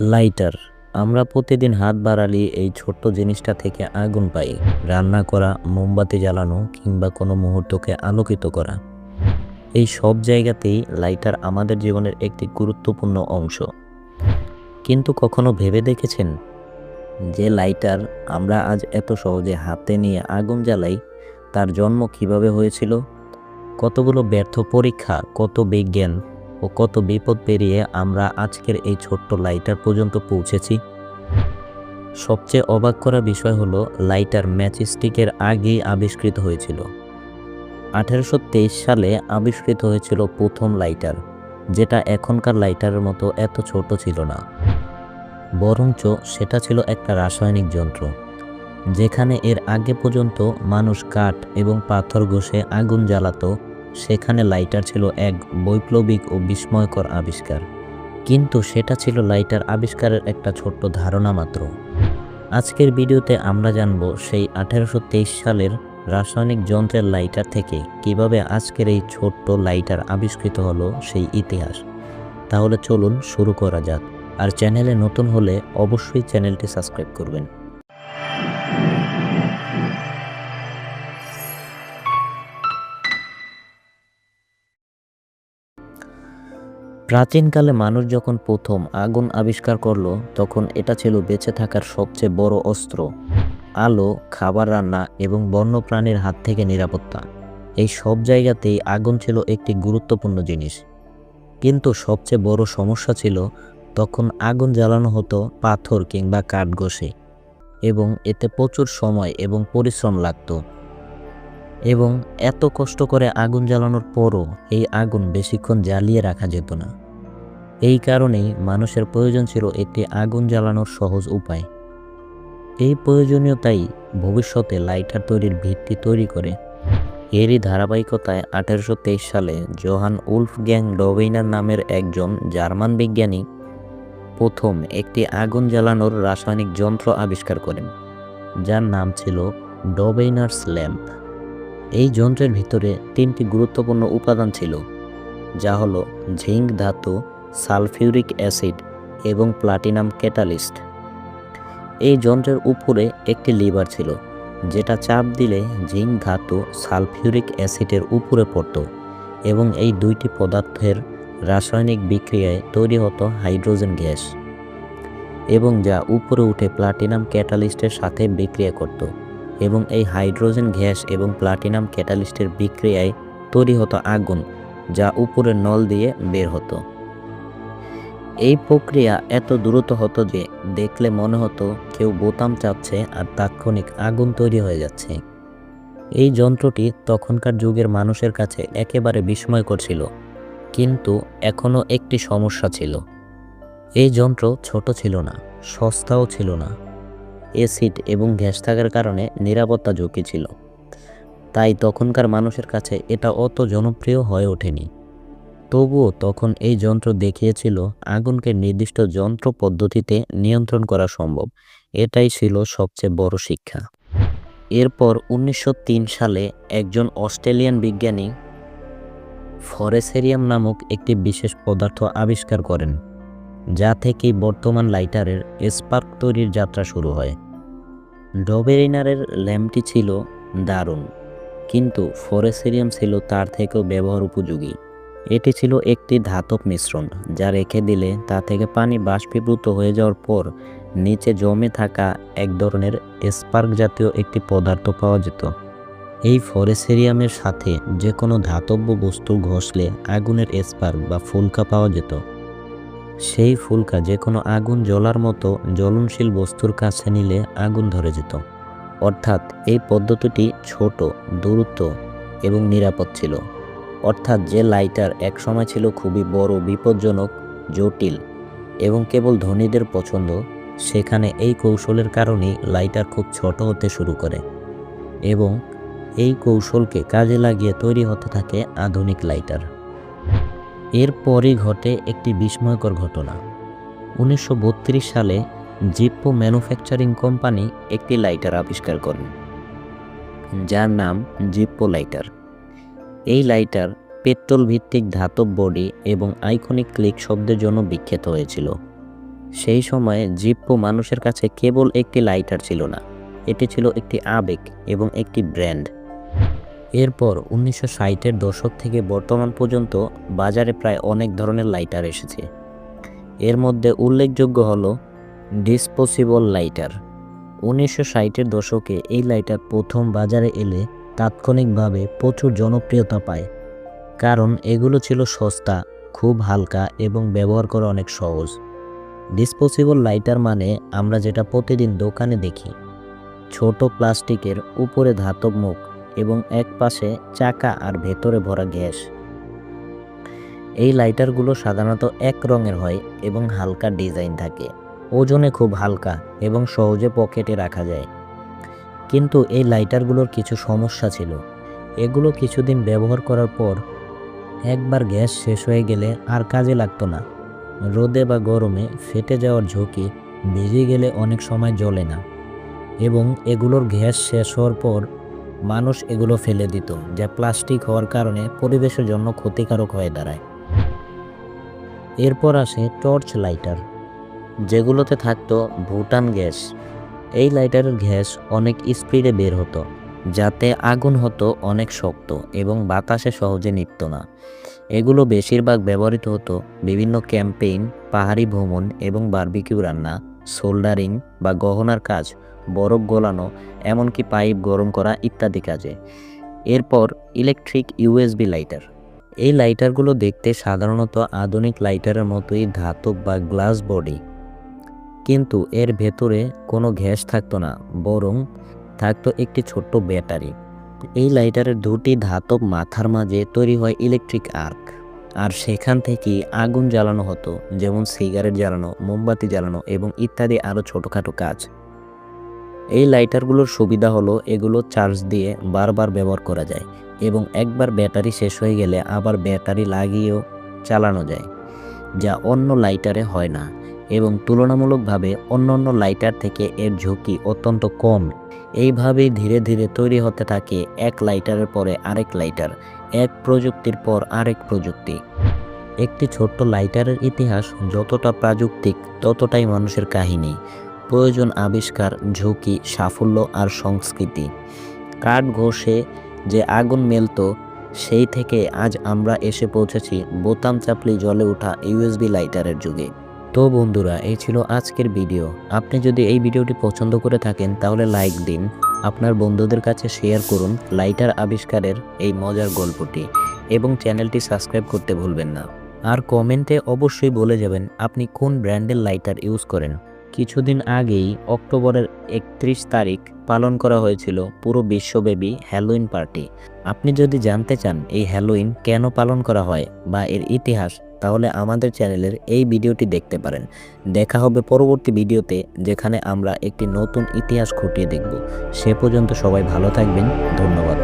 Lighter. আমরা প্রতিদিন হাত বাড়ালি এই ছোট্ট জিনিসটা থেকে আগুন পাই। রান্না করা, মোমবাতি জ্বালানো কিংবা কোনো মুহূর্তকে আলোকিত করা। এই সব জায়গাতেই লাইটার আমাদের জীবনের একটি গুরুত্বপূর্ণ অংশ। কিন্তু কখনো ভেবে দেখেছেন যে লাইটার আমরা আজ এত সহজে হাতে নিয়ে আগুন জ্বালাই, তার জন্ম কীভাবে হয়েছিল? কতগুলো ব্যর্থ পরীক্ষা, কত বিজ্ঞান ও কত বিপদ পেরিয়ে আমরা আজকের এই ছোট্ট লাইটার পর্যন্ত পৌঁছেছি। সবচেয়ে অবাক করা বিষয় হলো, লাইটার ম্যাচস্টিকের আগেই আবিষ্কৃত হয়েছিল। আঠেরোশো তেইশ সালে আবিষ্কৃত হয়েছিল প্রথম লাইটার, যেটা এখনকার লাইটারের মতো এত ছোট ছিল না। বরঞ্চ সেটা ছিল একটা রাসায়নিক যন্ত্র, যেখানে এর আগে পর্যন্ত মানুষ কাঠ এবং পাথর ঘষে আগুন জ্বালাতো সেখানে লাইটার ছিল এক বৈপ্লবিক ও বিস্ময়কর আবিষ্কার। কিন্তু সেটা ছিল লাইটার আবিষ্কারের একটা ছোট্ট ধারণা মাত্র। আজকের ভিডিওতে আমরা জানব সেই আঠেরোশো তেইশ সালের রাসায়নিক যন্ত্রের লাইটার থেকে কীভাবে আজকের এই ছোট্ট লাইটার আবিষ্কৃত হলো সেই ইতিহাস। তাহলে চলুন শুরু করা যাক। আর চ্যানেলে নতুন হলে অবশ্যই চ্যানেলটি সাবস্ক্রাইব করবেন। প্রাচীনকালে মানুষ যখন প্রথম আগুন আবিষ্কার করল, তখন এটা ছিল বেঁচে থাকার সবচেয়ে বড় অস্ত্র, আলো, খাবার রান্না এবং বন্যপ্রাণীর হাত থেকে নিরাপত্তা। এই সব জায়গাতেই আগুন ছিল একটি গুরুত্বপূর্ণ জিনিস। কিন্তু সবচেয়ে বড় সমস্যা ছিল, তখন আগুন জ্বালানো হতো পাথর কিংবা কাঠ ঘষে এবং এতে প্রচুর সময় এবং পরিশ্রম লাগতো। এবং এত কষ্ট করে আগুন জ্বালানোর পরও এই আগুন বেশিক্ষণ জ্বালিয়ে রাখা যেত না। এই কারণেই মানুষের প্রয়োজন ছিল একটি আগুন জ্বালানোর সহজ উপায়। এই প্রয়োজনীয়তাই ভবিষ্যতে লাইটার তৈরির ভিত্তি তৈরি করে। এরই ধারাবাহিকতায় আঠারোশো সালে জোহান উলফ গ্যাং ডোভেইনার নামের একজন জার্মান বিজ্ঞানী প্রথম একটি আগুন জ্বালানোর রাসায়নিক যন্ত্র আবিষ্কার করেন, যার নাম ছিল ডোবেইনার্স ল্যাম্প। এই যন্ত্রের ভিতরে তিনটি গুরুত্বপূর্ণ উপাদান ছিল, যা হলো ঝিঙ্ক ধাতু, সালফিউরিক অ্যাসিড এবং প্লাটিনাম ক্যাটালিস্ট। এই যন্ত্রের উপরে একটি লিভার ছিল, যেটা চাপ দিলে জিঙ্ক ধাতু সালফিউরিক অ্যাসিডের উপরে পড়ত এবং এই দুইটি পদার্থের রাসায়নিক বিক্রিয়ায় তৈরি হতো হাইড্রোজেন গ্যাস এবং যা উপরে উঠে প্লাটিনাম ক্যাটালিস্টের সাথে বিক্রিয়া করত। এবং এই হাইড্রোজেন গ্যাস এবং প্লাটিনাম ক্যাটালিস্টের বিক্রিয়ায় তৈরি হতো আগুন, যা উপরের নল দিয়ে বের হতো। এই প্রক্রিয়া এত দ্রুত হতো যে দেখলে মনে হতো কেউ বোতাম চাপছে আর তাৎক্ষণিক আগুন তৈরি হয়ে যাচ্ছে। এই যন্ত্রটি তখনকার যুগের মানুষের কাছে একেবারে বিস্ময়কর ছিল কিন্তু এখনও একটি সমস্যা ছিল। এই যন্ত্র ছোট ছিল না, সস্তাও ছিল না। অ্যাসিড এবং গ্যাস থাকার কারণে নিরাপত্তা ঝুঁকি ছিল। তাই তখনকার মানুষের কাছে এটা অত জনপ্রিয় হয়ে ওঠেনি। তবুও তখন এই যন্ত্র দেখিয়েছিল, আগুনকে নির্দিষ্ট যন্ত্র পদ্ধতিতে নিয়ন্ত্রণ করা সম্ভব। এটাই ছিল সবচেয়ে বড় শিক্ষা। এরপর উনিশশো তিন সালে একজন অস্ট্রেলিয়ান বিজ্ঞানী ফরেসেরিয়াম নামক একটি বিশেষ পদার্থ আবিষ্কার করেন, যা থেকেই বর্তমান লাইটারের স্পার্ক তৈরির যাত্রা শুরু হয়। ডবেরিনারের ল্যাম্পটি ছিল দারুণ, কিন্তু ফরেসেরিয়াম ছিল তার থেকেও ব্যবহার উপযোগী। এটি ছিল একটি ধাতব মিশ্রণ, যা রেখে দিলে তা থেকে পানি বাষ্পীভূত হয়ে যাওয়ার পর নিচে জমে থাকা এক ধরনের স্পার্ক জাতীয় একটি পদার্থ পাওয়া যেত। এই ফরেসেরিয়ামের সাথে যে কোনো ধাতব্য বস্তু ঘষলে আগুনের স্পার্ক বা ফুলকা পাওয়া যেত। সেই ফুলকা যে কোনো আগুন জ্বলার মতো জ্বলনশীল বস্তুর কাছে নিলে আগুন ধরে যেত। অর্থাৎ এই পদ্ধতিটি ছোট দ্রুত এবং নিরাপদ ছিল। অর্থাৎ যে লাইটার একসময় ছিল খুবই বড়, বিপজ্জনক, জটিল এবং কেবল ধনীদের পছন্দ, সেখানে এই কৌশলের কারণেই লাইটার খুব ছোট হতে শুরু করে এবং এই কৌশলকে কাজে লাগিয়ে তৈরি হতে থাকে আধুনিক লাইটার। এরপরই ঘটে একটি বিস্ময়কর ঘটনা। উনিশশো বত্রিশ সালে জিপ্পো ম্যানুফ্যাকচারিং কোম্পানি একটি লাইটার আবিষ্কার করেন যার নাম জিপ্পো লাইটার। এই লাইটার পেট্রোল ভিত্তিক ধাতব বডি এবং আইকনিক ক্লিক শব্দের জন্য বিখ্যাত হয়েছিল। সেই সময়ে জিপ্পো মানুষের কাছে কেবল একটি লাইটার ছিল না, এটি ছিল একটি আবেগ এবং একটি ব্র্যান্ড। এরপর উনিশশো ষাটের দশক থেকে বর্তমান পর্যন্ত বাজারে প্রায় অনেক ধরনের লাইটার এসেছে। এর মধ্যে উল্লেখযোগ্য হলো ডিসপোসিবল লাইটার। উনিশশো ষাটের দশকে এই লাইটার প্রথম বাজারে এলে তাৎক্ষণিকভাবে প্রচুর জনপ্রিয়তা পায়, কারণ এগুলো ছিল সস্তা, খুব হালকা এবং ব্যবহার করা অনেক সহজ। ডিসপোসিবল লাইটার মানে আমরা যেটা প্রতিদিন দোকানে দেখি, ছোট প্লাস্টিকের উপরে ধাতব মুখ এবং এক পাশে চাকা আর ভেতরে ভরা গ্যাস। এই লাইটারগুলো সাধারণত এক রঙের হয় এবং হালকা ডিজাইন থাকে। ওজনে খুব হালকা এবং সহজে পকেটে রাখা যায়। কিন্তু এই লাইটারগুলোর কিছু সমস্যা ছিল। এগুলো কিছুদিন ব্যবহার করার পর একবার গ্যাস শেষ হয়ে গেলে আর কাজে লাগতো না। রোদে বা গরমে ফেটে যাওয়ার ঝুঁকি ভিজে গেলে অনেক সময় জ্বলে না। এবং এগুলোর গ্যাস শেষ হওয়ার পর মানুষ এগুলো ফেলে দিত, যা প্লাস্টিক হওয়ার কারণে পরিবেশের জন্য ক্ষতিকারক হয়ে দাঁড়ায়। এরপর আসে টর্চ লাইটার, যেগুলোতে থাকতো ভুটান গ্যাস। এই লাইটারের গ্যাস অনেক স্পিডে বের হতো, যাতে আগুন হতো অনেক শক্ত এবং বাতাসে সহজে নিত না। এগুলো বেশিরভাগ ব্যবহৃত হতো বিভিন্ন ক্যাম্পেইন, পাহাড়ি ভ্রমণ এবং বারবিকিউ রান্না, সোল্ডারিং বা গহনার কাজ বরফ গলানো, এমনকি পাইপ গরম করা ইত্যাদি কাজে। এরপর ইলেকট্রিক ইউএসবি লাইটার। এই লাইটারগুলো দেখতে সাধারণত আধুনিক লাইটারের মতোই ধাতব বা গ্লাস বডি। কিন্তু এর ভেতরে কোনো গ্যাস থাকতো না, বরং থাকতো একটি ছোট্ট ব্যাটারি। এই লাইটারের দুটি ধাতব মাথার মাঝে তৈরি হয় ইলেকট্রিক আর্ক। আর সেখান থেকেই আগুন জ্বালানো হতো, যেমন সিগারেট জ্বালানো, মোমবাতি জ্বালানো এবং ইত্যাদি আরও ছোটোখাটো কাজ। এই লাইটারগুলোর সুবিধা হলো এগুলো চার্জ দিয়ে বারবার ব্যবহার করা যায় এবং একবার ব্যাটারি শেষ হয়ে গেলে আবার ব্যাটারি লাগিয়েও চালানো যায়, যা অন্য লাইটারে হয় না এবং তুলনামূলকভাবে অন্য অন্য লাইটার থেকে এর ঝুঁকি অত্যন্ত কম। এইভাবেই ধীরে ধীরে তৈরি হতে থাকে এক লাইটারের পরে আরেক লাইটার, এক প্রযুক্তির পর আরেক প্রযুক্তি। একটি ছোট্ট লাইটারের ইতিহাস যতটা প্রাযুক্তিক ততটাই মানুষের কাহিনী। প্রয়োজন আবিষ্কার, ঝুঁকি, সাফল্য আর সংস্কৃতি। কাঠ ঘষে যে আগুন মেলতো, সেই থেকে আজ আমরা এসে পৌঁছেছি বোতাম চাপলি জলে ওঠা ইউএসবি লাইটারের যুগে। তো বন্ধুরা, এই ছিল আজকের ভিডিও। আপনি যদি এই ভিডিওটি পছন্দ করে থাকেন, তাহলে লাইক দিন। আপনার বন্ধুদের কাছে শেয়ার করুন লাইটার আবিষ্কারের এই মজার গল্পটি এবং চ্যানেলটি সাবস্ক্রাইব করতে ভুলবেন না। আর কমেন্টে অবশ্যই বলে যাবেন, আপনি কোন ব্র্যান্ডের লাইটার ইউজ করেন? কিছুদিন আগেই অক্টোবরের একত্রিশ তারিখ পালন করা হয়েছিল পুরো বিশ্বব্যাপী হ্যালোইন পার্টি। আপনি যদি জানতে চান এই হ্যালোইন কেন পালন করা হয় বা এর ইতিহাস, তাহলে আমাদের চ্যানেলের এই ভিডিওটি দেখতে পারেন। দেখা হবে পরবর্তী ভিডিওতে যেখানে আমরা একটি নতুন ইতিহাস খুঁটিয়ে দেখব। সে পর্যন্ত সবাই ভালো থাকবেন। ধন্যবাদ।